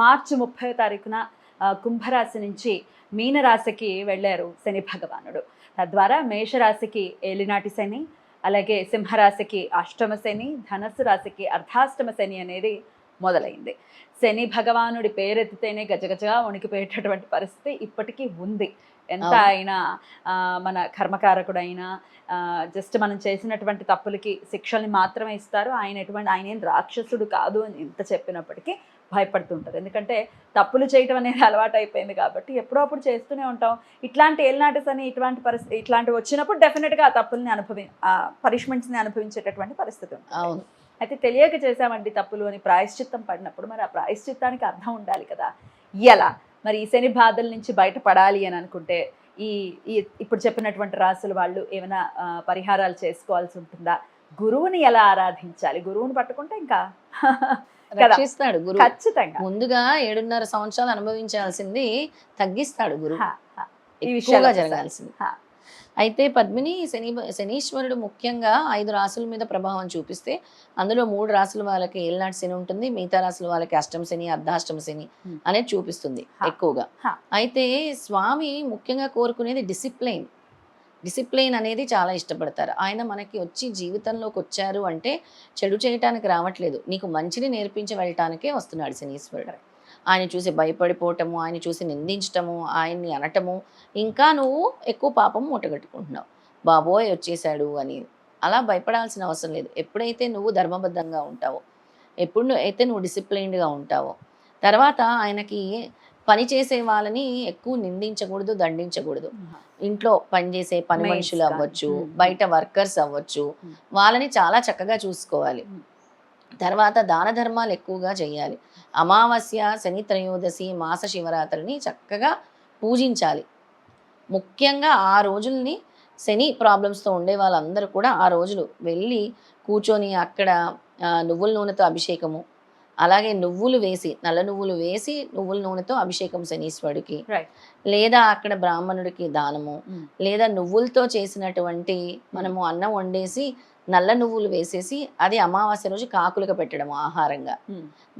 మార్చి ముప్పై తారీఖున కుంభరాశి నుంచి మీనరాశికి వెళ్ళారు శని భగవానుడు. తద్వారా మేషరాశికి ఏలినాటి శని అలాగే సింహరాశికి అష్టమ శని ధనస్సు రాశికి అర్ధాష్టమ శని అనేది మొదలైంది. శని భగవానుడి పేరెత్తితేనే గజగజగా వణికిపోయేటటువంటి పరిస్థితి ఇప్పటికీ ఉంది. ఎంత. అయినా మన కర్మకారకుడైనా జస్ట్ మనం చేసినటువంటి తప్పులకి శిక్షల్ని మాత్రమే ఇస్తారు. ఆయన ఎటువంటి ఆయన ఏం రాక్షసుడు కాదు అని ఎంత చెప్పినప్పటికీ భయపడుతుంటారు. ఎందుకంటే తప్పులు చేయటం అనేది అలవాటు అయిపోయింది కాబట్టి ఎప్పుడో అప్పుడు చేస్తూనే ఉంటాం. ఇట్లాంటి ఏలినాటిస్ అని ఇట్లాంటి పరిస్థితి ఇట్లాంటివి వచ్చినప్పుడు డెఫినెట్గా ఆ తప్పుల్ని అనుభవి ఆ పనిష్మెంట్స్ని అనుభవించేటటువంటి పరిస్థితి అవును. అయితే తెలియక చేశామండి తప్పులు అని ప్రాయశ్చిత్తం పడినప్పుడు మరి ఆ ప్రాయశ్చిత్తానికి అర్థం ఉండాలి కదా. ఎలా? మరి ఈ శని బాధల నుంచి బయటపడాలి అని అనుకుంటే ఈ ఇప్పుడు చెప్పినటువంటి రాసుల వాళ్ళు ఏమైనా పరిహారాలు చేసుకోవాల్సి ఉంటుందా? గురువుని ఎలా ఆరాధించాలి గురువుని పట్టుకుంటే ఇంకా. రక్షిస్తాడు గురువు ఖచ్చితంగా ముందుగా ఏడున్నర సంవత్సరాలు అనుభవించాల్సింది తగ్గిస్తాడు గురువు. ఈ విషయాలు జరగాల్సింది. అయితే పద్మిని శని శనీశ్వరుడు ముఖ్యంగా ఐదు రాసుల మీద ప్రభావం చూపిస్తే అందులో మూడు రాసుల వాళ్ళకి ఏలినాటి శని ఉంటుంది మిగతా రాసుల వాళ్ళకి అష్టమ శని అర్ధాష్టమ శని. అనేది చూపిస్తుంది. ఎక్కువగా. అయితే స్వామి ముఖ్యంగా కోరుకునేది డిసిప్లైన్ డిసిప్లైన్ అనేది చాలా ఇష్టపడతారు. ఆయన మనకి వచ్చి జీవితంలోకి వచ్చారు అంటే చెడు చేయటానికి రావట్లేదు. నీకు మంచిని నేర్పించి వెళ్ళటానికే వస్తున్నాడు శనీశ్వరుడు. ఆయన చూసి భయపడిపోవటము ఆయన చూసి నిందించటము ఆయన్ని అనటము ఇంకా నువ్వు ఎక్కువ పాపం మూటగట్టుకుంటున్నావు. బాబోయ్ వచ్చేసాడు అని అలా భయపడాల్సిన అవసరం లేదు. ఎప్పుడైతే నువ్వు ధర్మబద్ధంగా ఉంటావో ఎప్పుడు అయితే నువ్వు డిసిప్లైన్డ్గా ఉంటావో తర్వాత ఆయనకి పని చేసే వాళ్ళని ఎక్కువ నిందించకూడదు దండించకూడదు ఇంట్లో పనిచేసే పని మనుషులు. అవ్వచ్చు. బయట వర్కర్స్ అవ్వచ్చు. వాళ్ళని చాలా చక్కగా చూసుకోవాలి. తర్వాత దాన ధర్మాలు ఎక్కువగా చేయాలి అమావాస్య శని త్రయోదశి మాస శివరాత్రిని చక్కగా పూజించాలి ముఖ్యంగా ఆ రోజుల్ని శని ప్రాబ్లమ్స్తో ఉండే వాళ్ళందరూ కూడా ఆ రోజులు వెళ్ళి కూర్చొని అక్కడ నువ్వుల నూనెతో అభిషేకము అలాగే నువ్వులు వేసి నల్ల నువ్వులు వేసి నువ్వుల నూనెతో అభిషేకం శనీశ్వరుడికి. లేదా అక్కడ బ్రాహ్మణుడికి దానము Mm. లేదా నువ్వులతో చేసినటువంటి మనము అన్నం వండేసి నల్ల నువ్వులు వేసేసి అది అమావాస్య రోజు కాకులకు పెట్టడం ఆహారంగా.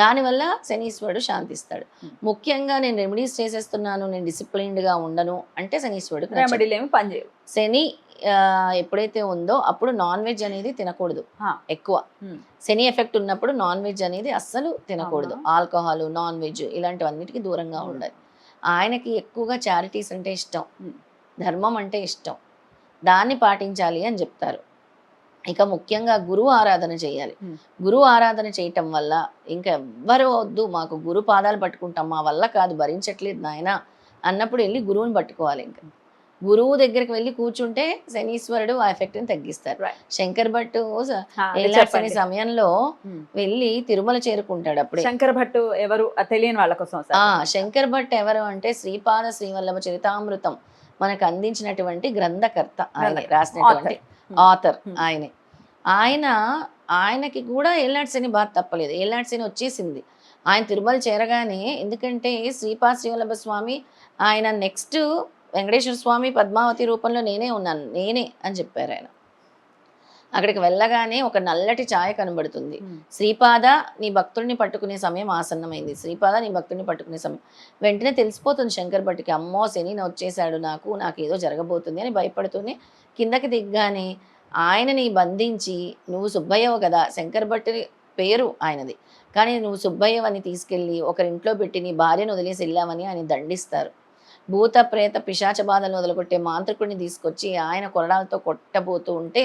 దానివల్ల శనీశ్వరుడు శాంతిస్తాడు. ముఖ్యంగా నేను రెమెడీస్ చేసేస్తున్నాను నేను డిసిప్లైన్డ్గా ఉండను అంటే శనీశ్వరుడు నచ్చదు. రెమెడీలు ఏమి పనిచేయవు శని ఎప్పుడైతే ఉందో అప్పుడు నాన్ వెజ్ అనేది తినకూడదు. ఎక్కువ. శని ఎఫెక్ట్ ఉన్నప్పుడు నాన్ వెజ్ అనేది అస్సలు తినకూడదు? ఆల్కహాల్ నాన్ వెజ్ ఇలాంటివన్నిటికీ దూరంగా. ఉండాలి ఆయనకి ఎక్కువగా చారిటీస్ అంటే ఇష్టం. ధర్మం అంటే ఇష్టం దాన్ని పాటించాలి అని చెప్తారు ఇక ముఖ్యంగా గురువు ఆరాధన చేయాలి. గురువు ఆరాధన చేయటం వల్ల ఇంకా ఎవ్వరు వద్దు మాకు గురు పాదాలు పట్టుకుంటాం మా వల్ల కాదు భరించట్లేదు నాయన అన్నప్పుడు వెళ్ళి గురువుని పట్టుకోవాలి ఇంకా గురువు దగ్గరికి వెళ్ళి కూర్చుంటే శనీశ్వరుడు ఆ ఎఫెక్ట్ని తగ్గిస్తారు. శంకర్ భట్టు చెప్పండి. సమయంలో. వెళ్ళి తిరుమల చేరుకుంటాడు అప్పుడే శంకర భట్టు ఎవరు తెలియని వాళ్ళ కోసం శంకర్ భట్ ఎవరు అంటే శ్రీపాద శ్రీవల్లభ చరితామృతం మనకు అందించినటువంటి గ్రంథకర్త. రాసినటువంటి. Author Hmm. ఆయనే. ఆయన ఆయనకి కూడా ఏలాంటి శని బాధ తప్పలేదు. ఏలాంటి శని వచ్చేసింది. ఆయన తిరుమల చేరగానే ఎందుకంటే శ్రీపాద శ్రీవల్లభ స్వామి ఆయన నెక్స్ట్ వెంకటేశ్వర స్వామి పద్మావతి రూపంలో నేనే ఉన్నాను. నేనే అని చెప్పారు ఆయన. అక్కడికి వెళ్ళగానే ఒక నల్లటి ఛాయ కనబడుతుంది. శ్రీపాద నీ భక్తుడిని పట్టుకునే సమయం ఆసన్నమైంది. శ్రీపాద నీ భక్తుడిని పట్టుకునే సమయం. వెంటనే తెలిసిపోతుంది శంకర్ భట్టికి అమ్మో శని నా వచ్చేసాడు నాకు నాకు ఏదో జరగబోతుంది అని భయపడుతూనే కిందకి దిగ్గానే ఆయనని బంధించి నువ్వు సుబ్బయ్యవు కదా శంకర్ భట్టి పేరు ఆయనది. కానీ నువ్వు సుబ్బయ్యవని తీసుకెళ్ళి ఒకరింట్లో పెట్టి నీ భార్యను వదిలేసి వెళ్ళావని ఆయన దండిస్తారు. భూత ప్రేత పిశాచ బాధలను వదలగొట్టే మాంత్రికుడిని తీసుకొచ్చి ఆయన కొరడాలతో కొట్టబోతూ ఉంటే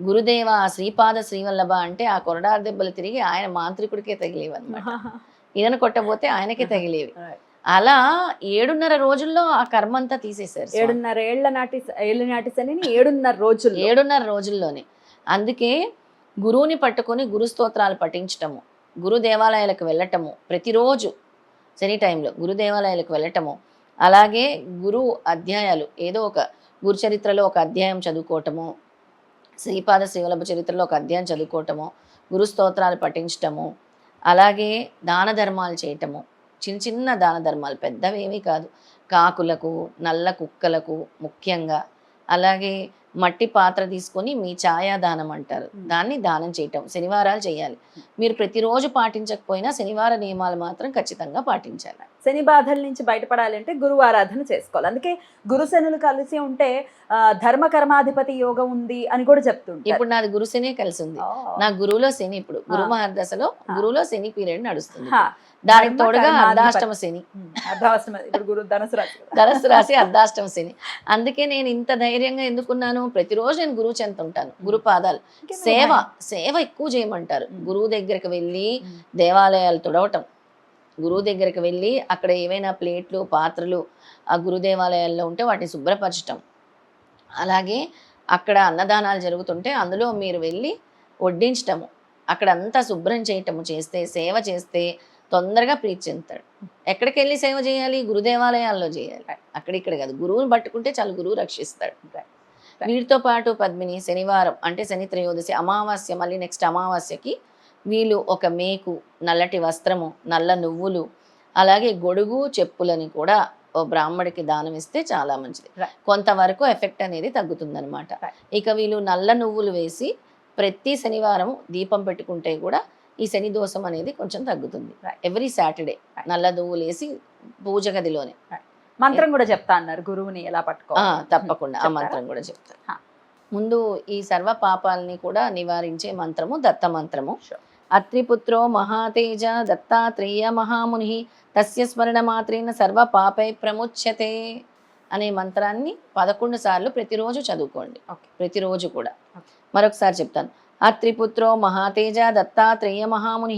గురుదేవ శ్రీపాద శ్రీవల్లభ అంటే ఆ కొరడాల దెబ్బలు తిరిగి ఆయన మాంత్రికుడికే తగిలేవి అనమాట ఈయన కొట్టబోతే ఆయనకే తగిలేవి. అలా ఏడున్నర రోజుల్లో ఆ కర్మ అంతా తీసేశారు. ఏడున్నర ఏళ్ళ నాటి ఏళ్ళ నాటి శనిని ఏడున్నర రోజులు ఏడున్నర రోజుల్లోనే అందుకే గురువుని పట్టుకొని గురు స్తోత్రాలు పఠించటము గురు దేవాలయాలకు వెళ్ళటము ప్రతిరోజు శని టైంలో గురు దేవాలయాలకు వెళ్ళటము అలాగే గురు అధ్యాయాలు ఏదో ఒక గురు చరిత్రలో ఒక అధ్యాయం చదువుకోవటము శ్రీపాద శ్రీవల్లభ చరిత్రలో ఒక అధ్యాయం చదువుకోవటము గురు స్తోత్రాలు పఠించటము అలాగే దాన ధర్మాలు చేయటము చిన్న చిన్న దాన ధర్మాలు పెద్దవి ఏమీ కాదు. కాకులకు నల్ల కుక్కలకు ముఖ్యంగా అలాగే మట్టి పాత్ర తీసుకొని మీ ఛాయాదానం అంటారు. దాన్ని దానం చేయటం శనివారాలు చేయాలి. మీరు ప్రతిరోజు పాటించకపోయినా శనివార నియమాలు మాత్రం ఖచ్చితంగా పాటించాలి. శని బాధల నుంచి బయటపడాలంటే గురువు ఆరాధన చేసుకోవాలి అందుకే గురు శనులు కలిసి ఉంటే ఆ, ధర్మ కర్మాధిపతి యోగం ఉంది అని కూడా చెప్తుంటారు ఇప్పుడు నాది గురు శని కలిసి ఉంది. నా గురువులో శని ఇప్పుడు గురు. మహర్దశలో. గురువులో శని పీరియడ్ నడుస్తుంది. దానికి తోడుగా. అర్ధాష్టమ శని ధనుసు రాశి అర్ధాష్టమ శని అందుకే నేను ఇంత ధైర్యంగా ఎందుకున్నాను ప్రతిరోజు నేను గురువు చెంత ఉంటాను గురు పాదాలు సేవ? సేవ ఎక్కువ చేయమంటారు. గురువు దగ్గరికి వెళ్ళి. దేవాలయాలు తుడవటం గురువు దగ్గరికి వెళ్ళి అక్కడ ఏవైనా ప్లేట్లు పాత్రలు ఆ గురు దేవాలయాల్లో ఉంటే వాటిని శుభ్రపరచటం. అలాగే అక్కడ అన్నదానాలు జరుగుతుంటే అందులో మీరు వెళ్ళి వడ్డించటము. అక్కడ అంతా శుభ్రం చేయటము చేస్తే సేవ చేస్తే తొందరగా ప్రీతి చెందుతాడు. ఎక్కడికి వెళ్ళి సేవ చేయాలి? గురు దేవాలయాల్లో చేయాలి అక్కడ ఇక్కడ కాదు. గురువుని పట్టుకుంటే చాలు గురువు రక్షిస్తాడు. వీటితో పాటు పద్మిని శనివారం అంటే శని త్రయోదశి అమావాస్య మళ్ళీ నెక్స్ట్ అమావాస్యకి వీళ్ళు ఒక మేకు నల్లటి వస్త్రము నల్ల నువ్వులు అలాగే గొడుగు చెప్పులని కూడా ఓ బ్రాహ్మడికి దానం ఇస్తే చాలా మంచిది. కొంతవరకు ఎఫెక్ట్ అనేది తగ్గుతుందన్నమాట Right. ఇక వీళ్ళు నల్ల నువ్వులు వేసి ప్రతి శనివారం దీపం పెట్టుకుంటే కూడా ఈ శని దోషం అనేది కొంచెం తగ్గుతుంది. Every Saturday. నల్ల నువ్వులు వేసి పూజ గదిలోనే మంత్రం కూడా చెప్తా అన్నారు గురువుని ఎలా ఆ, పట్టుకోవాలి తప్పకుండా ఆ చెప్తారా? మంత్రం కూడా చెప్తాను హా. ముందు ఈ సర్వ పాపాలని కూడా నివారించే మంత్రము దత్త మంత్రము. అత్రిపుత్రో మహాతేజ దత్తాత్రేయ మహాముని తస్య స్మరణ మాత్రేన సర్వ పాపై ప్రముచ్యతే అనే మంత్రాన్ని పదకొండు సార్లు ప్రతిరోజు చదువుకోండి Okay. ప్రతిరోజు కూడా. మరొకసారి చెప్తాను అత్రిపుత్రో మహాతేజ దత్తాత్రేయ మహాముని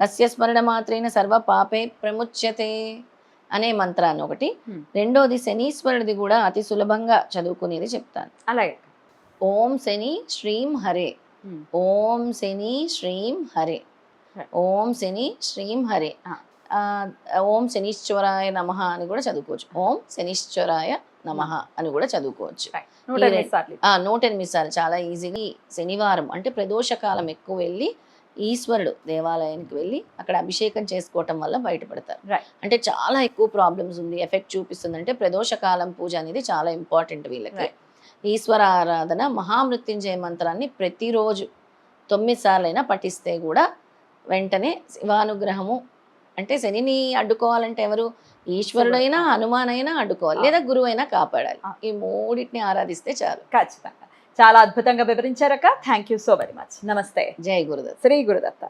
తస్య స్మరణ మాత్రేన సర్వ పాపై ప్రముచ్యతే అనే మంత్రాన్ని ఒకటి. రెండోది శనీశ్వరుడిది కూడా అతి సులభంగా చదువుకునేది చెప్తాను అలాగే ఓం శని శ్రీం హరే. ఓం శని శ్రీం హరే. ఓం శని శ్రీం హరే. ఓం శనీశ్వరాయ నమ అని కూడా చదువుకోవచ్చు. ఓం శనీశ్వరాయ నమ అని కూడా చదువుకోవచ్చు. నూట ఎనిమిది సార్లు. చాలా ఈజీగా శనివారం అంటే ప్రదోషకాలం ఎక్కువ వెళ్ళి ఈశ్వరుడు దేవాలయానికి వెళ్ళి అక్కడ అభిషేకం చేసుకోవటం వల్ల బయటపడతారు. అంటే చాలా ఎక్కువ ప్రాబ్లమ్స్ ఉంది. ఎఫెక్ట్ చూపిస్తుంది అంటే ప్రదోషకాలం పూజ అనేది చాలా ఇంపార్టెంట్ వీళ్ళకి. ఈశ్వర ఆరాధన మహామృత్యుంజయ మంత్రాన్ని ప్రతిరోజు తొమ్మిది సార్లు అయినా పఠిస్తే కూడా వెంటనే శివానుగ్రహము అంటే శనిని అడ్డుకోవాలంటే ఎవరు? ఈశ్వరుడైనా హనుమానైనా అడ్డుకోవాలి లేదా గురువు అయినా కాపాడాలి. ఈ మూడింటిని ఆరాధిస్తే చాలు. ఖచ్చితంగా. చాలా అద్భుతంగా వివరించారక్క. Thank you so very much నమస్తే. జై గురుదత్ శ్రీ గురుదత్త.